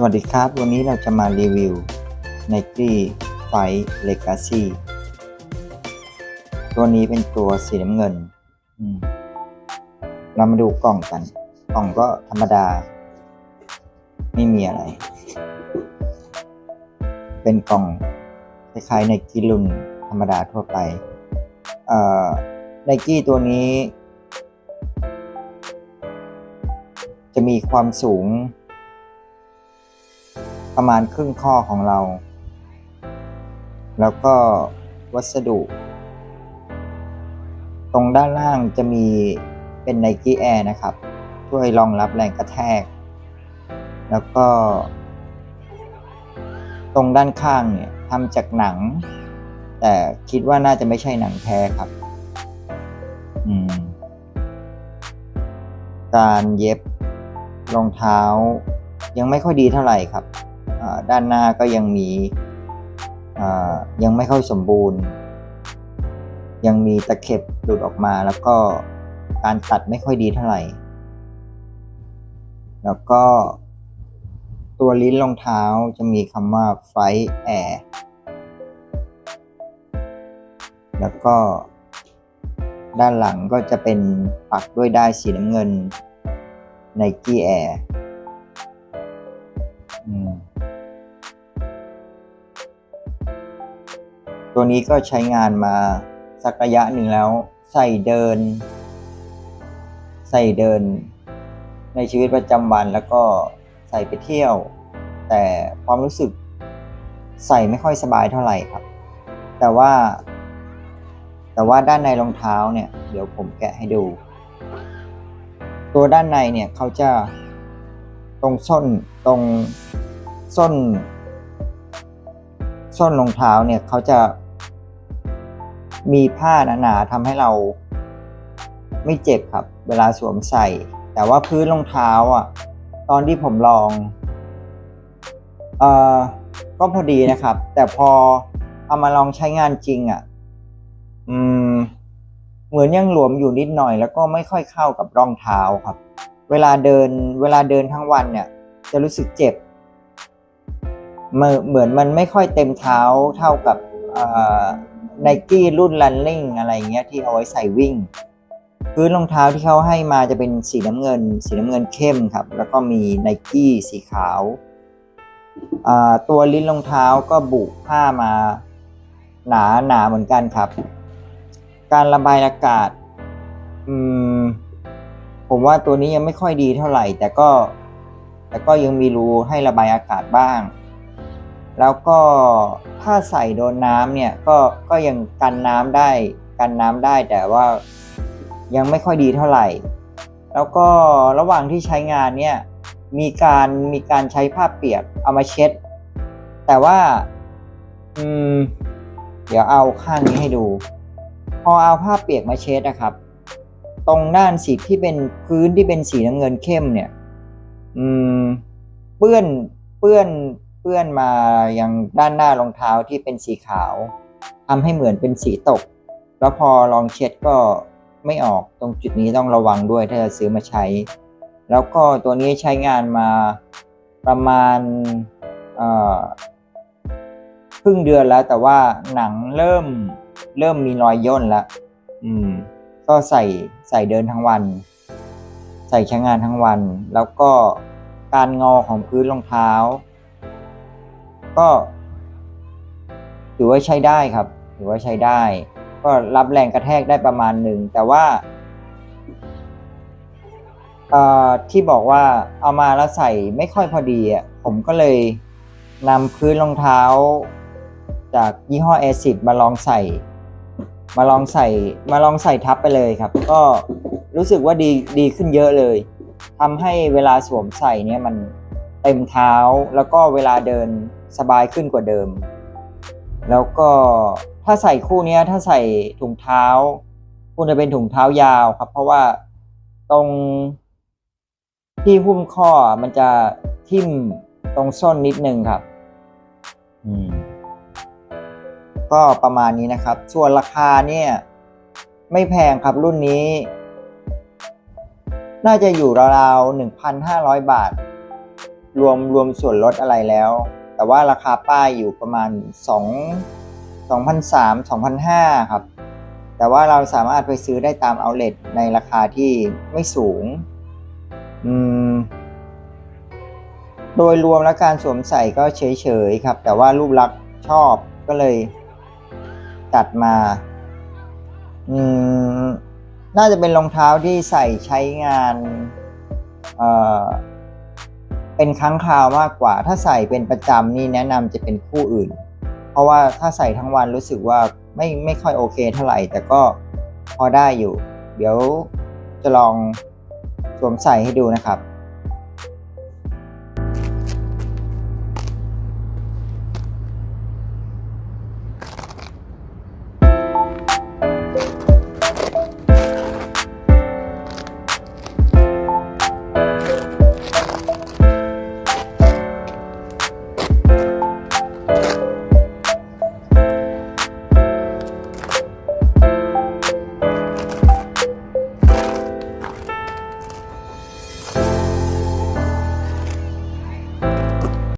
สวัสดีครับ วันนี้เราจะมารีวิว Nike Fight Legacy ตัวนี้เป็นตัวสีน้ำเงิน เรามาดูกล่องกัน กล่องก็ธรรมดา ไม่มีอะไร เป็นกล่องคล้ายๆในกีรุ่นธรรมดาทั่วไปเอ่อไนกี้ตัวนี้ จะมีความสูง ประมาณครึ่งข้อของเรา แล้วก็วัสดุ ตรงด้านล่างจะมีเป็น Nike Air นะครับ ช่วยรองรับแรงกระแทก แล้วก็ ตรงด้านข้างเนี่ยทำจากหนัง แต่คิดว่าน่าจะไม่ใช่หนังแท้ครับ อืม การเย็บรองเท้ายังไม่ค่อยดีเท่าไหร่ครับ ด้านหน้าก็ยังมียังไม่ค่อยสมบูรณ์ ยังมีตะเข็บหลุดออกมาแล้วก็การตัดไม่ค่อยดีเท่าไหร่ แล้วก็ตัวลิ้นรองเท้าจะมีคำว่า Flight Air แล้วก็ด้านหลังก็จะเป็นปักด้วยด้ายสีน้ำเงิน Nike Air อื ตัวนี้ก็ใช้งานมาสักระยะหนึ่งแล้ว ใส่เดิน ใส่เดิน ในชีวิตประจำวันแล้วก็ใส่ไปเที่ยว แต่ความรู้สึกใส่ไม่ค่อยสบายเท่าไหร่ครับ แต่ว่า แต่ว่าด้านในรองเท้าเนี่ย เดี๋ยวผมแกะให้ดู ตัวด้านในเนี่ยเขาจะตรงส้นตรงส้น ส้นรองเท้าเนี่ยเขาจะ มีผ้าหนาๆทำให้เราไม่เจ็บครับ เวลาสวมใส่ แต่ว่าพื้นรองเท้าอะ ตอนที่ผมลองเอ่อก็พอดีนะครับ แต่พอเอามาลองใช้งานจริงอะ อืม เหมือนยังหลวมอยู่นิดหน่อย แล้วก็ไม่ค่อยเข้ากับรองเท้าครับ เวลาเดิน เวลาเดินทั้งวันเนี่ย จะรู้สึกเจ็บเหมือนมันไม่ค่อยเต็มเท้าเท่ากับ ไนกี้รุ่น running อะไรเงี้ยที่เอาไว้ใส่วิ่ง พื้นรองเท้าที่เขาให้มาจะเป็นสีน้ำเงิน สีน้ำเงินเข้มครับ แล้วก็มีไนกี้สีขาว ตัวลิ้นรองเท้าก็บุผ้ามาหนาหนาเหมือนกันครับ การระบายอากาศ อืม ผมว่าตัวนี้ยังไม่ค่อยดีเท่าไหร่ แต่ก็ แต่ก็ยังมีรูให้ระบายอากาศบ้าง แล้วก็ถ้าใส่โดนน้ำเนี่ยก็ก็ยังกันน้ำได้กันน้ำได้แต่ว่ายังไม่ค่อยดีเท่าไหร่ แล้วก็ระหว่างที่ใช้งานเนี่ยมีการมีการใช้ผ้าเปียกเอามาเช็ด แต่ว่าอืมเดี๋ยวเอาข้างนี้ให้ดู พอเอาผ้าเปียกมาเช็ดนะครับ ตรงด้านสีที่เป็นพื้นที่เป็นสีน้ำเงินเข้มเนี่ย อืมเปื้อนเปื้อน เปื้อนมายังด้านหน้ารองเท้าที่เป็นสีขาวทำให้เหมือนเป็นสีตก แล้วพอลองเช็ดก็ไม่ออกตรงจุดนี้ต้องระวังด้วยถ้าจะซื้อมาใช้ แล้วก็ตัวนี้ใช้งานมาประมาณครึ่งเดือนแล้วแต่ว่าหนังเริ่มเริ่มมีรอยย่นแล้วอืม ก็ใส่ใส่เดินทั้งวัน ใส่ใช้งานทั้งวัน แล้วก็การงอของพื้นรองเท้า ก็ถือว่าใช้ได้ครับ ถือว่าใช้ได้ ก็รับแรงกระแทกได้ประมาณหนึ่ง แต่ว่าที่บอกว่าเอามาแล้วใส่ไม่ค่อยพอดีอะผมก็เลยนำพื้นรองเท้า จากยี่ห้อแอซิดมาลองใส่ มาลองใส่มาลองใส่ทับไปเลยครับ ก็รู้สึกว่าดีดีขึ้นเยอะเลยทำให้เวลาสวมใส่เนี่ยมันเต็มเท้าแล้วก็เวลาเดิน สบายขึ้นกว่าเดิม แล้วก็ถ้าใส่คู่นี้ถ้าใส่ถุงเท้าควรจะเป็นถุงเท้ายาวครับ เพราะว่าตรงที่หุ้มข้อมันจะทิ่มตรงส้นนิดนึงครับ อืม ก็ประมาณนี้นะครับ ส่วนราคาเนี่ย ไม่แพงครับรุ่นนี้ น่าจะอยู่ราวๆ1,500บาท รวมรวมส่วนลดอะไรแล้ว แต่ว่าราคาป้ายอยู่ประมาณ 2 2,300 2,500 ครับ แต่ว่าเราสามารถไปซื้อได้ตามเอาเล t ในราคาที่ไม่สูง อืม โดยรวมแล้วการสวมใส่ก็เฉยๆครับ แต่ว่ารูปลักษณ์ชอบก็เลยตัดมา อืม น่าจะเป็นรองเท้าที่ใส่ใช้งาน เอ่อ เป็นครั้งคราวมากกว่า ถ้าใส่เป็นประจำนี่แนะนำจะเป็นคู่อื่น เพราะว่าถ้าใส่ทั้งวันรู้สึกว่าไม่ไม่ค่อยโอเคเท่าไหร่ แต่ก็พอได้อยู่ เดี๋ยวจะลองสวมใส่ให้ดูนะครับ